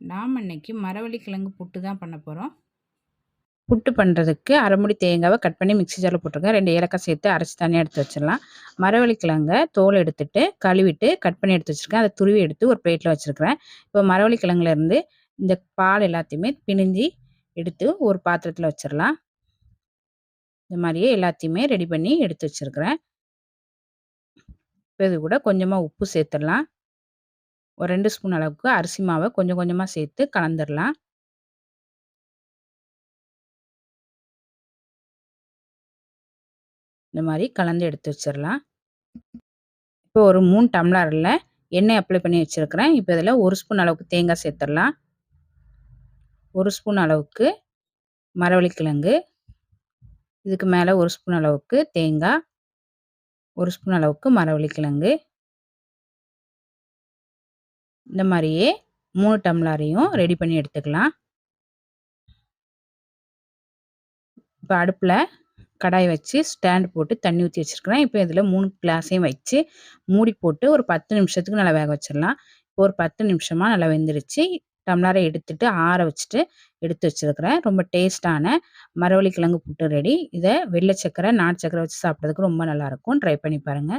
நாம் இன்னைக்கு மரவள்ளி கிழங்கு புட்டு தான் பண்ண போகிறோம் புட்டு பண்ணுறதுக்கு அரைமுடி தேங்காவை கட் பண்ணி மிக்ஸி ஜாரில் போட்டிருக்கேன் ரெண்டு ஏலக்காய் சேர்த்து அரைச்சி தனியாக எடுத்து வச்சிடலாம். மரவள்ளி கிழங்கை தோல் எடுத்துட்டு கழுவிட்டு கட் பண்ணி எடுத்து வச்சுருக்கேன். அதை துருவி எடுத்து ஒரு பிளேட்டில் வச்சுருக்கிறேன். இப்போ மரவள்ளி கிழங்குலேருந்து இந்த பால் எல்லாத்தையுமே பிணிஞ்சி எடுத்து ஒரு பாத்திரத்தில் வச்சிடலாம். இந்த மாதிரியே எல்லாத்தையுமே ரெடி பண்ணி எடுத்து வச்சுருக்கிறேன். இப்போ இது கூட கொஞ்சமாக உப்பு சேர்த்துடலாம். ஒரு ரெண்டு ஸ்பூன் அளவுக்கு அரிசி மாவை கொஞ்சம் கொஞ்சமாக சேர்த்து கலந்துடலாம் இந்த மாதிரி கலந்து எடுத்து வச்சிடலாம் இப்போ ஒரு மூணு டம்ளரில் எண்ணெய் அப்ளை பண்ணி வச்சுருக்கிறேன். இப்போ இதில் ஒரு ஸ்பூன் அளவுக்கு தேங்காய் சேர்த்துடலாம் ஒரு ஸ்பூன் அளவுக்கு மரவள்ளிக்கிழங்கு. இதுக்கு மேலே ஒரு ஸ்பூன் அளவுக்கு தேங்காய். ஒரு ஸ்பூன் அளவுக்கு மரவள்ளிக்கிழங்கு. இந்த மாதிரியே மூணு டம்ளரையும் ரெடி பண்ணி எடுத்துக்கலாம். இப்போ அடுப்பில் கடாய் வச்சு ஸ்டாண்ட் போட்டு தண்ணி ஊற்றி வச்சுருக்கிறேன். இப்போ இதில் மூணு கிளாஸையும் வச்சு மூடி போட்டு ஒரு பத்து நிமிஷத்துக்கு நல்லா வேக வச்சிடலாம். இப்போ ஒரு பத்து நிமிஷமாக நல்லா வெந்துருச்சு. டம்ளரை எடுத்துட்டு ஆற வச்சுட்டு எடுத்து வச்சுருக்கிறேன். ரொம்ப டேஸ்ட்டான மரவள்ளி கிழங்கு புட்டு ரெடி இதை வெள்ளை சக்கரை நாட்டு சக்கரை வச்சு சாப்பிட்றதுக்கு ரொம்ப நல்லாயிருக்கும் ட்ரை பண்ணி பாருங்கள்